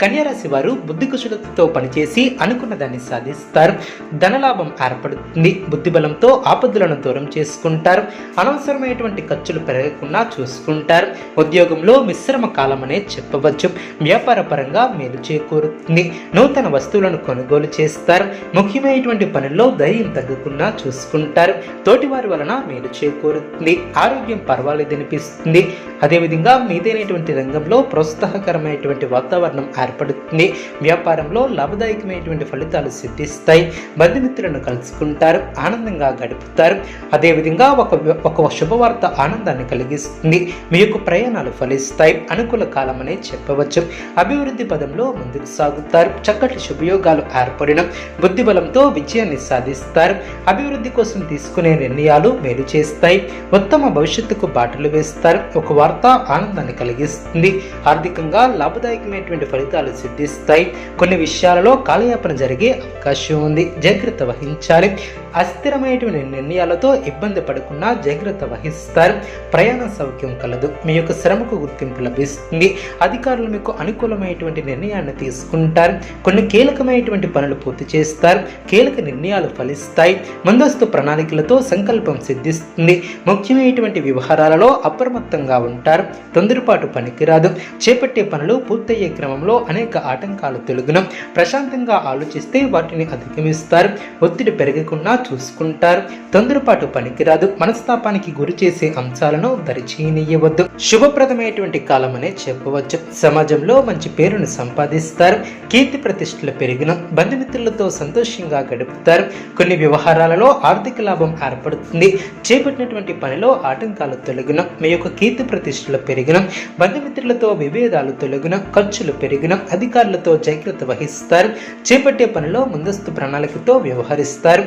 కన్యారాశి వారు బుద్ధి కుశలతతో పనిచేసి అనుకున్న దాన్ని సాధిస్తారు. ధనలాభం ఏర్పడుతుంది. బుద్ధిబలంతో ఆపదలను దూరం చేసుకుంటారు. అనవసరమైనటువంటి ఖర్చులు పెరగకుండా చూసుకుంటారు. ఉద్యోగంలో మిశ్రమ కాలం అనే చెప్పవచ్చు. వ్యాపార పరంగా మేలు చేకూరుతుంది. నూతన వస్తువులను కొనుగోలు చేస్తారు. ముఖ్యమైనటువంటి పనుల్లో ధైర్యం తగ్గకుండా చూసుకుంటారు. తోటివారి వలన మేలు చేకూరుతుంది. ఆరోగ్యం పర్వాలేదనిపిస్తుంది. అదేవిధంగా మీదైనటువంటి రంగంలో ప్రోత్సాహకరమైనటువంటి వాతావరణం ఏర్పడుతుంది. వ్యాపారంలో లాభదాయకమైనటువంటి ఫలితాలు సిద్ధిస్తాయి. బంధుమిత్రులను కలుసుకుంటారు ఆనందంగా గడుపుతారు. అదేవిధంగా ఒక ఒక శుభవార్త ఆనందాన్ని కలిగిస్తుంది. మీ యొక్క ప్రయాణాలు ఫలిస్తాయి. అనుకూల కాలం అనే చెప్పవచ్చు. అభివృద్ధి పదంలో ముందుకు సాగుతారు. చక్కటి శుభయోగాలు ఏర్పడిన బుద్ధి బలంతో విజయాన్ని సాధిస్తారు. అభివృద్ధి కోసం తీసుకునే నిర్ణయాలు మేలు చేస్తాయి. ఉత్తమ భవిష్యత్తుకు బాటలు వేస్తారు. ఒక వార్త ఆనందాన్ని కలిగిస్తుంది. ఆర్థికంగా లాభదాయకమైనటువంటి ఫలితాలు సిద్ధిస్తాయి. కొన్ని విషయాలలో కాలయాపన జరిగే అవకాశం ఉంది. జాగ్రత్త వహించాలి. అస్థిరమైనటువంటి నిర్ణయాలతో ఇబ్బంది పడకుండా జాగ్రత్త వహిస్తారు. ప్రయాణ సౌఖ్యం కలదు. మీ యొక్క శ్రమకు గుర్తింపు లభిస్తుంది. అధికారులు మీకు అనుకూలమైనటువంటి నిర్ణయాన్ని తీసుకుంటారు. కొన్ని కీలకమైనటువంటి పనులు పూర్తి చేస్తారు. కీలక నిర్ణయాలు ఫలిస్తాయి. ముందస్తు ప్రణాళికలతో సంకల్పం సిద్ధిస్తుంది. ముఖ్యమైనటువంటి వ్యవహారాలలో అప్రమత్తంగా ఉంటారు. తొందరపాటు పనికిరాదు. చేపట్టే పనులు పూర్తయ్యే క్రమంలో అనేక ఆటంకాలు తెలుగును. ప్రశాంతంగా ఆలోచిస్తే వాటిని అధిగమిస్తారు. ఒత్తిడి పెరగకుండా చూసుకుంటారు. తొందరపాటు పనికిరాదు. మనస్తాపానికి గురి చేసే అంశాలను దరిచేయనియవద్దు శుభప్రదమైనటువంటి కాలం అనే చెప్పవచ్చు. సమాజంలో మంచి పేరును సంపాదిస్తారు. కీర్తి ప్రతిష్టలు పెరిగిన బంధుమిత్రులతో సంతోషంగా గడుపుతారు. కొన్ని వ్యవహారాలలో ఆర్థిక లాభం ఏర్పడుతుంది. చేపట్టినటువంటి పనిలో ఆటంకాలు తొలగిన మీ యొక్క కీర్తి ప్రతిష్టలు పెరిగిన బంధుమిత్రులతో విభేదాలు తొలగిన ఖర్చులు పెరిగిన అధికారులతో జాగ్రత్త వహిస్తారు. చేపట్టే పనిలో ముందస్తు ప్రణాళికతో వ్యవహరిస్తారు.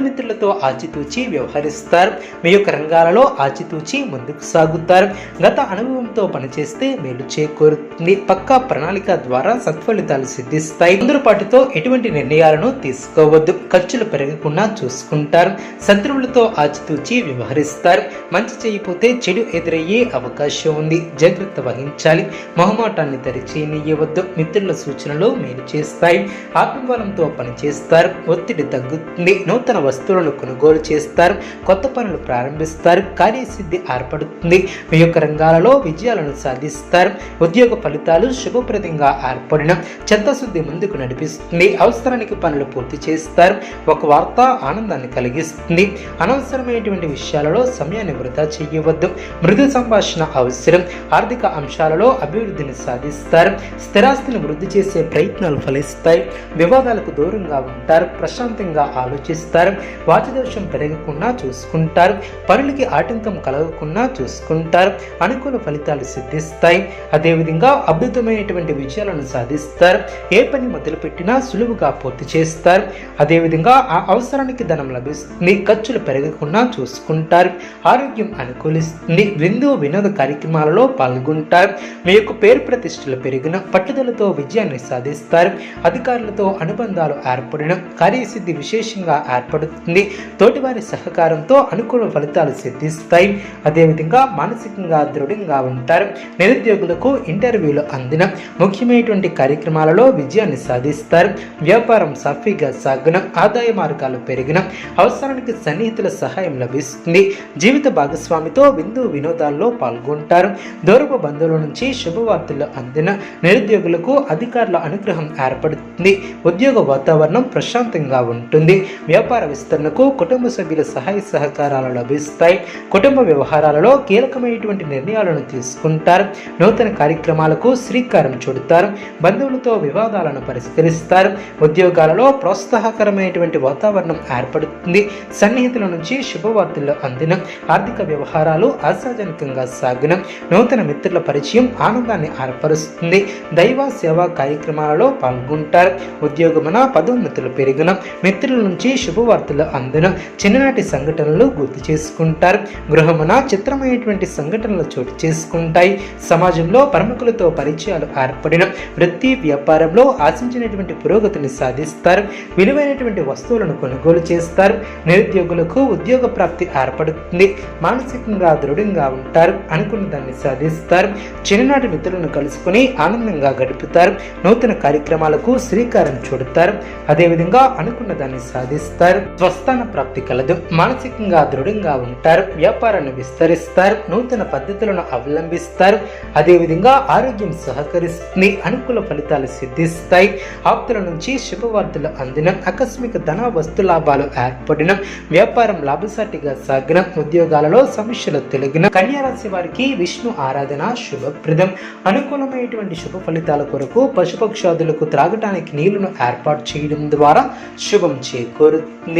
బంధుమిత్రులతో ఆచితూచి వ్యవహరిస్తారు. మీ యొక్క రంగాలలో ఆచితూచి ముందుకు సాగుతారు. గత అనుభవంతో పనిచేస్తే మేలు చేకూరుతుంది. పక్కా ప్రణాళిక ద్వారా సత్ఫలితాలు సిద్ధిస్తాయి. తొందరపాటుతో ఎటువంటి నిర్ణయాలను తీసుకోవద్దు. ఖర్చులు పెరగకుండా చూసుకుంటారు. శత్రువులతో ఆచితూచి వ్యవహరిస్తారు. మంచి చేయకపోతే చెడు ఎదురయ్యే అవకాశం ఉంది. జాగ్రత్త వహించాలి. మొహమాటాన్ని దరిచేయనియవద్దు మిత్రుల సూచనలు మేలు చేస్తాయి. ఆత్మబలంతో పనిచేస్తారు. ఒత్తిడి తగ్గుతుంది. నూతన వస్తువులను కొనుగోలు చేస్తారు కొత్త పనులు ప్రారంభిస్తారు కార్యసిద్ధి ఏర్పడుతుంది. మీ యొక్క రంగాలలో విజయాలను సాధిస్తారు. ఉద్యోగ ఫలితాలు శుభప్రదంగా ఏర్పడిన చెత్తశుద్ధి ముందుకు నడిపిస్తుంది. అవసరానికి పనులు పూర్తి చేస్తారు. ఒక వార్త ఆనందాన్ని కలిగిస్తుంది. అనవసరమైనటువంటి విషయాలలో సమయాన్ని వృధా చేయవద్దు. మృదు సంభాషణ అవసరం. ఆర్థిక అంశాలలో అభివృద్ధిని సాధిస్తారు. స్థిరాస్తిని వృద్ధి చేసే ప్రయత్నాలు ఫలిస్తాయి. వివాదాలకు దూరంగా ఉంటారు. ప్రశాంతంగా ఆలోచిస్తారు. వాచదోషం పెరగకుండా చూసుకుంటారు. పనులకి ఆటంకం కలగకుండా చూసుకుంటారు. అనుకూల ఫలితాలు సిద్ధిస్తాయి. అదేవిధంగా అద్భుతమైనటువంటి విజయాలను సాధిస్తారు. ఏ పని మొదలుపెట్టినా సులువుగా పూర్తి చేస్తారు. అదేవిధంగా ఆ అవసరానికి ధనం లభిస్తుంది. ఖర్చులు పెరగకుండా చూసుకుంటారు. ఆరోగ్యం అనుకూలిస్తుంది. విందు వినోద కార్యక్రమాలలో పాల్గొంటారు. మీ యొక్క పేరు ప్రతిష్టలు పెరిగిన పట్టుదలతో విజయాన్ని సాధిస్తారు. అధికారులతో అనుబంధాలు ఏర్పడిన కార్యసిద్ధి విశేషంగా సహాయపడుతుంది తోటివారి సహకారంతో అనుకూల ఫలితాలు సిద్ధిస్తాయి. అదేవిధంగా మానసికంగా దృఢంగా ఉంటారు. నిరుద్యోగులకు ఇంటర్వ్యూలు అందిన ముఖ్యమైనటువంటి కార్యక్రమాలలో విజయాన్ని సాధిస్తారు. వ్యాపారం సాఫీగా సాగిన ఆదాయ మార్గాలు పెరిగిన అవసరానికి సన్నిహితుల సహాయం లభిస్తుంది. జీవిత భాగస్వామితో విందు వినోదాల్లో పాల్గొంటారు. దూరపు బంధువుల నుంచి శుభవార్తలు అందిన నిరుద్యోగులకు అధికారుల అనుగ్రహం ఏర్పడుతుంది. ఉద్యోగ వాతావరణం ప్రశాంతంగా ఉంటుంది. వ్యాపార విస్తరణకు కుటుంబ సభ్యుల సహాయ సహకారాలు లభిస్తాయి. కుటుంబ వ్యవహారాలలో కీలకమైనటువంటి నిర్ణయాలను తీసుకుంటారు. నూతన కార్యక్రమాలకు శ్రీకారం చుడతారు. బంధువులతో వివాదాలను పరిష్కరిస్తారు. ఉద్యోగాలలో ప్రోత్సాహకరమైనటువంటి వాతావరణం ఏర్పడుతుంది. సన్నిహితుల నుంచి శుభవార్తలు అందిన ఆర్థిక వ్యవహారాలు ఆశాజనకంగా సాగిన నూతన మిత్రుల పరిచయం ఆనందాన్ని ఏర్పరుస్తుంది. దైవ సేవా కార్యక్రమాలలో పాల్గొంటారు. ఉద్యోగమున పదోన్నతులు పెరిగిన మిత్రుల నుంచి శుభవార్తలు అందిన చిన్ననాటి సంఘటనలు గుర్తు చేసుకుంటారు. గృహమున చిత్రమైనటువంటి సంఘటనలు చోటు చేసుకుంటాయి. సమాజంలో ప్రముఖులతో పరిచయాలు ఏర్పడిన వృత్తి వ్యాపారంలో ఆశించినటువంటి పురోగతిని సాధిస్తారు. విలువైనటువంటి వస్తువులను కొనుగోలు చేస్తారు. నిరుద్యోగులకు ఉద్యోగ ప్రాప్తి ఏర్పడుతుంది. మానసికంగా దృఢంగా ఉంటారు. అనుకున్న దాన్ని సాధిస్తారు. చిన్ననాటి మిత్రులను కలుసుకుని ఆనందంగా గడుపుతారు. నూతన కార్యక్రమాలకు శ్రీకారం చుడతారు. అదేవిధంగా అనుకున్న దాన్ని సాధిస్తారు. స్వస్థాన ప్రాప్తి కలదు. మానసికంగా దృఢంగా ఉంటారు. వ్యాపారాన్ని విస్తరిస్తారు. నూతన పద్ధతులను అవలంబిస్తారు. అదేవిధంగా ఆరోగ్యం సహకరిస్తుంది. అనుకూల ఫలితాలు సిద్ధిస్తాయి. ఆప్తుల నుంచి శుభవార్తలు అందిన. ఆకస్మిక ధన వస్తు లాభాలు ఏర్పడిన. వ్యాపారం లాభసాటిగా సాగిన. ఉద్యోగాలలో సమస్యలు తొలగిన. కన్యారాశి వారికి విష్ణు ఆరాధన శుభప్రదం. అనుకూలమైనటువంటి శుభ ఫలితాల కొరకు పశుపక్షాదులకు త్రాగటానికి నీళ్ళను ఏర్పాటు చేయడం ద్వారా శుభం చేకూరుతుంది.